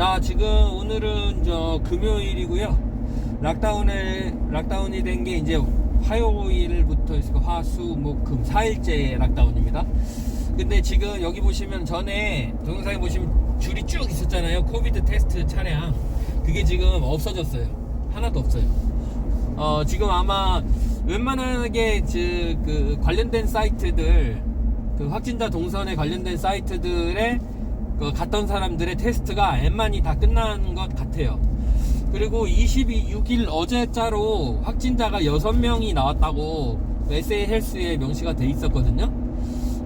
자, 지금 오늘은 저 금요일이고요. 락다운에 락다운이 된 게 이제 화요일부터 있을 거 화수 목금 4일째 락다운입니다. 근데 지금 여기 보시면 전에 동영상에 보시면 줄이 쭉 있었잖아요. 코비드 테스트 차량. 그게 지금 없어졌어요. 하나도 없어요. 어, 지금 아마 웬만하게 그, 그 관련된 사이트들 그 확진자 동선에 관련된 사이트들에 그 갔던 사람들의 테스트가 웬만히 다 끝난 것 같아요. 그리고 26일 어제자로 확진자가 6명이 나왔다고 SA 헬스에 명시가 돼 있었거든요.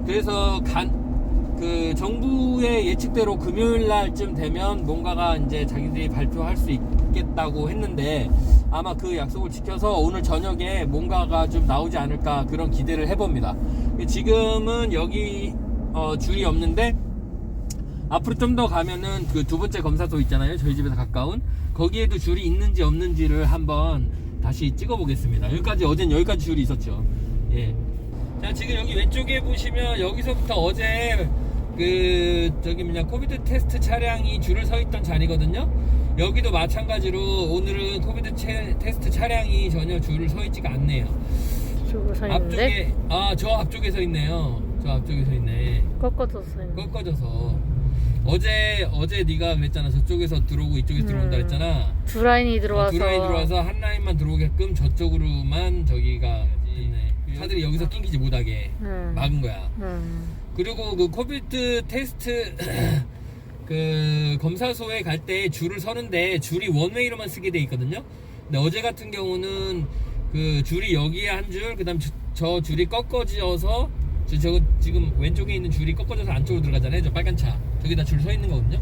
그래서 간, 그 정부의 예측대로 금요일 날쯤 되면 뭔가가 이제 자기들이 발표할 수 있겠다고 했는데 아마 그 약속을 지켜서 오늘 저녁에 뭔가가 좀 나오지 않을까 그런 기대를 해봅니다. 지금은 여기 어, 줄이 없는데 앞으로 좀 더 가면은 그 두 번째 검사소 있잖아요. 저희 집에서 가까운 거기에도 줄이 있는지 없는지를 한번 다시 찍어 보겠습니다. 여기까지 어젠 여기까지 줄이 있었죠. 예. 자 지금 여기 왼쪽에 보시면 여기서부터 어제 그 저기 뭐냐 코비드 테스트 차량이 줄을 서 있던 자리거든요. 여기도 마찬가지로 오늘은 코비드 채- 테스트 차량이 전혀 줄을 서 있지가 않네요. 서 있는데 앞쪽에 아 저 앞쪽에 서 있네요. 저 앞쪽에 서 있네. 꺾어서 서 있는. 꺾어져서 어제 어제 네가 그랬잖아 저쪽에서 들어오고 이쪽에서 들어온다 음. 그랬잖아 두 라인이 어, 들어와서. 두 라인 들어와서 한 라인만 들어오게끔 저쪽으로만 저기가 있네. 차들이 여기서 낑기지 못하게 음. 막은 거야 음. 그리고 그 코비드 테스트 그 검사소에 갈 때 줄을 서는데 줄이 원웨이로만 쓰게 돼 있거든요. 근데 어제 같은 경우는 그 줄이 여기에 한 줄, 그 다음 저, 저 줄이 꺾어져서 저, 저 지금 왼쪽에 있는 줄이 꺾어져서 안쪽으로 들어가잖아요. 저 빨간 차 저기다 줄 서 있는 거거든요.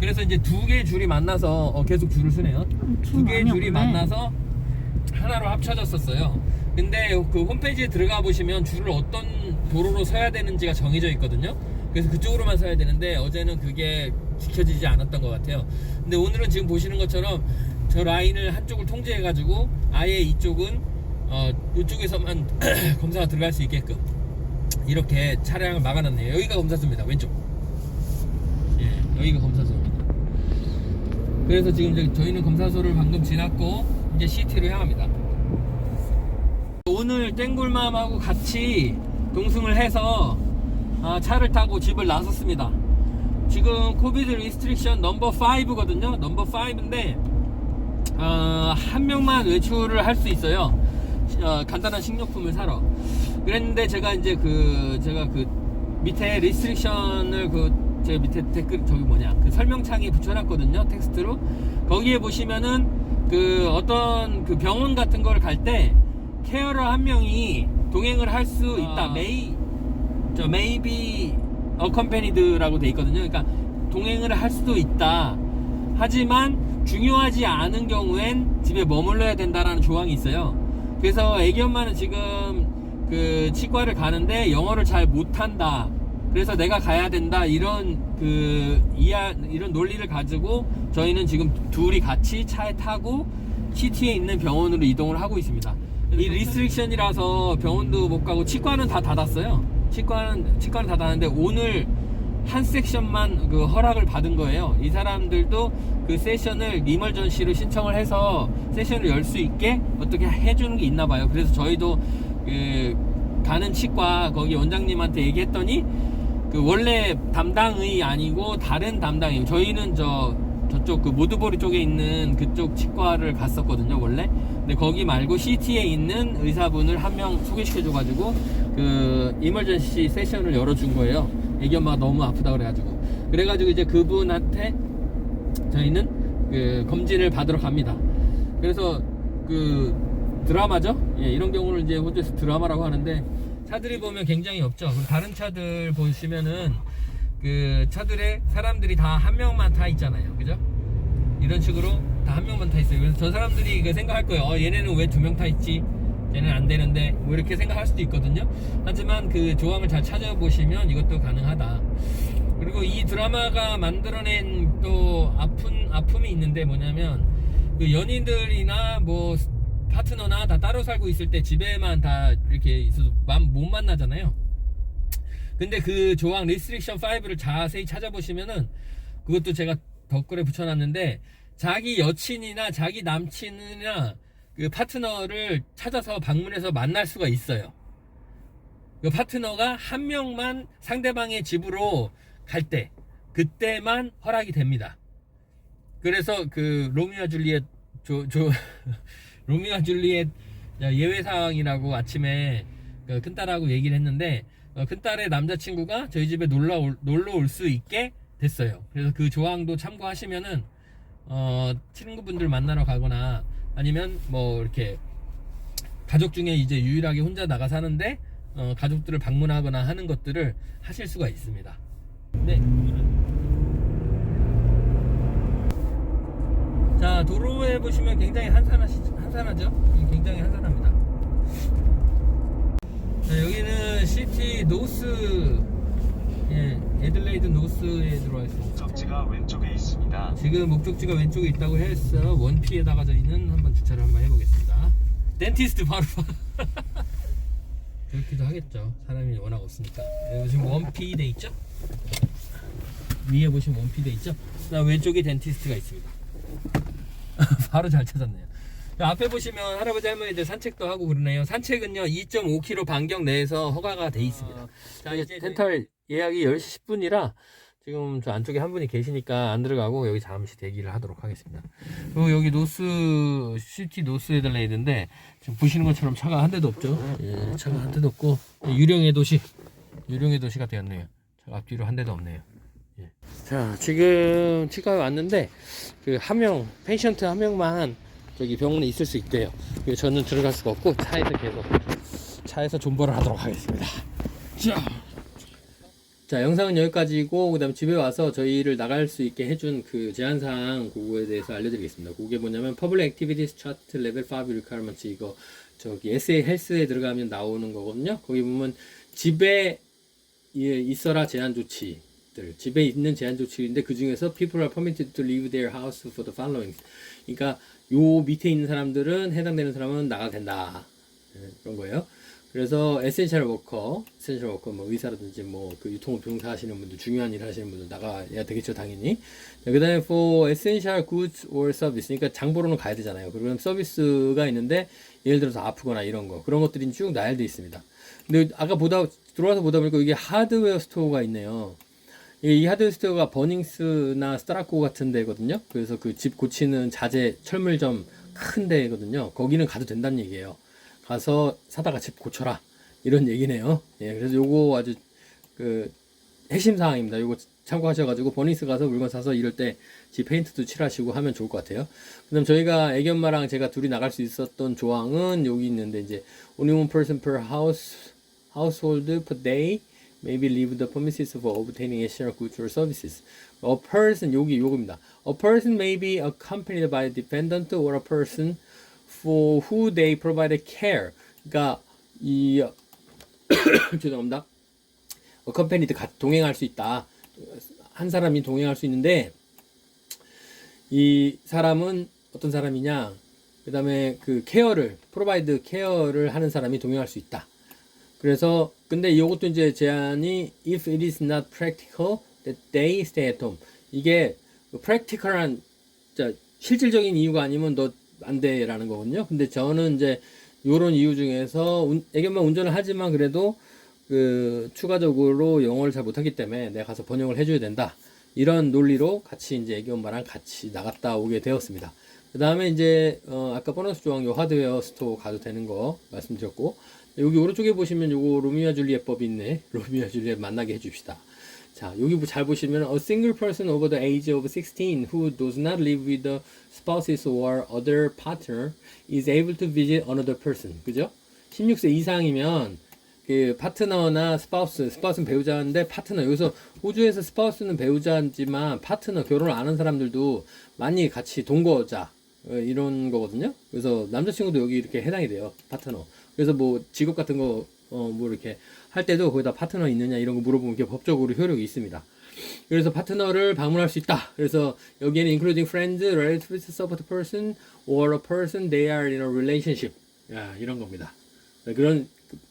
그래서 이제 두 개의 줄이 만나서 어, 계속 줄을 쓰네요. 두 개의 줄이. 만나서 하나로 합쳐졌었어요. 근데 그 홈페이지에 들어가 보시면 줄을 어떤 도로로 서야 되는지가 정해져 있거든요. 그래서 그쪽으로만 서야 되는데 어제는 그게 지켜지지 않았던 것 같아요. 근데 오늘은 지금 보시는 것처럼 저 라인을 한쪽을 통제해가지고 아예 이쪽은 어 이쪽에서만 검사가 들어갈 수 있게끔 이렇게 차량을 막아놨네요. 여기가 검사소입니다. 왼쪽. 예, 여기가 검사소입니다. 그래서 지금 저희는 검사소를 방금 지났고 이제 시티로 향합니다. 오늘 땡굴맘하고 같이 동승을 해서 아, 차를 타고 집을 나섰습니다. 지금 코비드 리스트릭션 넘버 5거든요. 넘버 5인데 어, 한 명만 외출을 할 수 있어요. 어, 간단한 식료품을 사러. 그랬는데 제가 이제 그 제가 그 밑에 리스트릭션을 그 제 밑에 댓글 저기 뭐냐 그 설명창에 붙여놨거든요 텍스트로 거기에 보시면은 그 어떤 그 병원 같은 걸 갈 때 케어러 한 명이 동행을 할 수 있다 아. 메이 저 maybe accompanied라고 돼 있거든요. 그러니까 동행을 할 수도 있다. 하지만 중요하지 않은 경우엔 집에 머물러야 된다라는 조항이 있어요. 그래서 애기 엄마는 지금 그 치과를 가는데 영어를 잘 못한다. 그래서 내가 가야 된다 이런 그 이야 이런 논리를 가지고 저희는 지금 둘이 같이 차에 타고 시티에 있는 병원으로 이동을 하고 있습니다. 이 리스트릭션이라서 병원도 못 가고 치과는 다 닫았어요. 치과는 치과는 다 닫았는데 오늘 한 섹션만 그 허락을 받은 거예요. 이 사람들도 그 세션을 이멀전시로 신청을 해서 세션을 열 수 있게 어떻게 해주는 게 있나 봐요. 그래서 저희도 그 가는 치과 거기 원장님한테 얘기했더니 그 원래 담당의 아니고 다른 담당이에요. 저희는 저 저쪽 그 모드보리 쪽에 있는 그쪽 치과를 갔었거든요 원래. 근데 거기 말고 시티에 있는 의사분을 한 명 소개시켜 줘 가지고 그 이멀전시 세션을 열어준 거예요. 애기 엄마가 너무 아프다 그래가지고. 그래가지고 이제 그분한테 저희는 그 검진을 받으러 갑니다. 그래서 그 드라마죠? 예, 이런 경우를 이제 호주에서 드라마라고 하는데 차들이 보면 굉장히 없죠. 다른 차들 보시면은 그 차들에 사람들이 다 한 명만 타 있잖아요. 그죠? 이런 식으로 다 한 명만 타 있어요. 그래서 저 사람들이 그 생각할 거예요. 어, 얘네는 왜 두 명 타 있지? 얘는 안 되는데 뭐 이렇게 생각할 수도 있거든요. 하지만 그 조항을 잘 찾아보시면 이것도 가능하다. 그리고 이 드라마가 만들어낸 또 아픈 아픔이 있는데 뭐냐면 그 연인들이나 뭐 파트너나 다 따로 살고 있을 때 집에만 다 이렇게 있어서 만- 못 만나잖아요. 근데 그 조항 리스트릭션 5를 자세히 찾아보시면은 그것도 제가 덧글에 붙여놨는데 자기 여친이나 자기 남친이나 그 파트너를 찾아서 방문해서 만날 수가 있어요. 그 파트너가 한 명만 상대방의 집으로 갈 때 그때만 허락이 됩니다. 그래서 그 로미오와 줄리엣 조, 조 로미오와 줄리엣 예외 사항이라고 아침에 그 큰딸하고 얘기를 했는데 어, 큰딸의 남자친구가 저희 집에 놀러 올, 놀러 올 수 있게 됐어요. 그래서 그 조항도 참고하시면은 어, 친구분들 만나러 가거나 아니면 뭐 이렇게 가족 중에 이제 유일하게 혼자 나가 사는데 어, 가족들을 방문하거나 하는 것들을 하실 수가 있습니다. 네. 자 도로에 보시면 굉장히 한산하시, 한산하죠? 굉장히 한산합니다. 자, 여기는 시티 노스 예, 에들레이드 노스에 들어와 있습니다. 목적지가 왼쪽에 있습니다. 지금 목적지가 왼쪽에 있다고 해서 원피에다가 저희는 한번 주차를 한번 해보겠습니다. 덴티스트 바로 그렇기도 하겠죠. 사람이 워낙 없으니까. 여기 지금 원피 돼 있죠? 위에 보시면 원피 돼 있죠? 왼쪽에 덴티스트가 있습니다. 바로 잘 찾았네요. 앞에 보시면 할아버지 할머니들 산책도 하고 그러네요. 산책은요 2.5km 반경 내에서 허가가 돼 있습니다. 자 이제 덴탈 예약이 10시 10분이라 지금 저 안쪽에 한 분이 계시니까 안 들어가고 여기 잠시 대기를 하도록 하겠습니다. 그리고 여기 노스 시티 노스 에들레이드인데 지금 보시는 것처럼 차가 한 대도 없죠. 예, 차가 한 대도 없고 유령의 도시 유령의 도시가 되었네요. 저 앞뒤로 한 대도 없네요. 예. 자 지금 치과에 왔는데 그 한 명 페이션트 한 명만 저기 병원에 있을 수 있대요. 저는 들어갈 수가 없고 차에서 계속 차에서 존버를 하도록 하겠습니다. 자. 자 영상은 여기까지고 그 다음 집에 와서 저희를 나갈 수 있게 해준 그 제한사항 그거에 대해서 알려드리겠습니다 그게 뭐냐면 Public Activities Chart Level 5 Requirements 이거 저기 SA 헬스에 들어가면 나오는 거거든요 거기 보면 집에 예, 있어라 제한 조치 들 집에 있는 제한 조치인데 그 중에서 People are permitted to leave their house for the following 그러니까 요 밑에 있는 사람들은 해당되는 사람은 나가도 된다 예, 그런 거예요 그래서 에센셜 워커, 에센셜 워커 뭐 의사라든지 뭐 그 유통업 병사 하시는 분들 중요한 일 하시는 분들 나가야 되겠죠 당연히. 그 다음에 for essential goods or service 그러니까 장보러는 가야 되잖아요. 그럼 서비스가 있는데 예를 들어서 아프거나 이런 거 그런 것들이 쭉 나열돼 있습니다. 근데 아까 보다 들어와서 보다 보니까 이게 하드웨어 스토어가 있네요. 이 하드웨어 스토어가 버닝스나 스타라코 같은 데거든요. 그래서 그 집 고치는 자재 철물점 큰 데거든요. 거기는 가도 된다는 얘기예요. 가서 사다가 집 고쳐라 이런 얘기네요. 예, 그래서 요거 아주 그 핵심 사항입니다. 요거 참고하셔가지고 버닝스 가서 물건 사서 이럴 때 집 페인트도 칠하시고 하면 좋을 것 같아요. 그다음 저희가 애기 엄마랑 제가 둘이 나갈 수 있었던 조항은 여기 있는데 이제 only one person per house household per day maybe leave the premises for obtaining essential goods or services. A person 여기 요겁니다. A person may be accompanied by a dependent or a person for who they provided care. 그러니까 이 죄송합니다. accompanied 가 동행할 수 있다. 한 사람이 동행할 수 있는데 이 사람은 어떤 사람이냐? 그다음에 그 케어를 프로바이드 케어를 하는 사람이 동행할 수 있다. 그래서 근데 이것도 이제 제한이 if it is not practical that they stay at home. 이게 practical한 자, 실질적인 이유가 아니면 너 안 돼라는 거거든요. 근데 저는 이제 요런 이유 중에서 운, 애견만 운전을 하지만 그래도 그 추가적으로 영어를 잘 못하기 때문에 내가 가서 번역을 해줘야 된다. 이런 논리로 같이 이제 애기 엄마랑 같이 나갔다 오게 되었습니다. 그 다음에 이제 어 아까 보너스 조항 요 하드웨어 스토어 가도 되는 거 말씀드렸고 여기 오른쪽에 보시면 요거 로미오와 줄리엣 법이 있네. 로미오와 줄리엣 만나게 해줍시다. 자 여기 뭐잘 보시면 a single person over the age of 16 who does not live with the spouses or other partner is able to visit another person. 그죠? 16세 이상이면 그 파트너나 스파우스, 스파우스는 배우자인데 파트너 여기서 호주에서 스파우스는 배우자지만 파트너 결혼을 안 한 사람들도 많이 같이 동거자 어, 이런 거거든요. 그래서 남자친구도 여기 이렇게 해당이 돼요. 파트너. 그래서 뭐 직업 같은 거 어 뭐 이렇게 할 때도 거기다 파트너 있느냐 이런 거 물어보면 이게 법적으로 효력이 있습니다. 그래서 파트너를 방문할 수 있다. 그래서 여기에는 including friends, relatives, support person, or a person they are in a relationship. 야, 이런 겁니다. 그런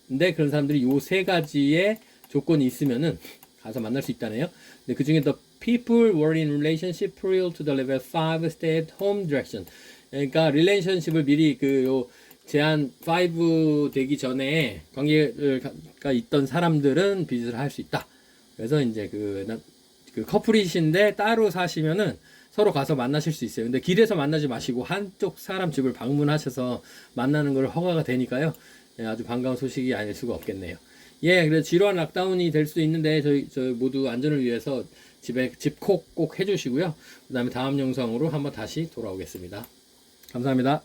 근데 그런 사람들이 요 세 가지의 조건이 있으면은 가서 만날 수 있다네요. 근데 그 중에 더 people were in relationship prior to the level 5 stay at home direction. 그러니까 릴레이션십을 미리 그 요 제한 5 되기 전에 관계가 있던 사람들은 비즈를 할수 있다. 그래서 이제 그, 나- 그 커플이신데 따로 사시면은 서로 가서 만나실 수 있어요. 근데 길에서 만나지 마시고 한쪽 사람 집을 방문하셔서 만나는 걸 허가가 되니까요. 예, 아주 반가운 소식이 아닐 수가 없겠네요. 예, 그래서 지루한 락다운이 될 수도 있는데 저희 저희 모두 안전을 위해서 집에 집콕 꼭 해주시고요. 그다음에 다음 영상으로 한번 다시 돌아오겠습니다. 감사합니다.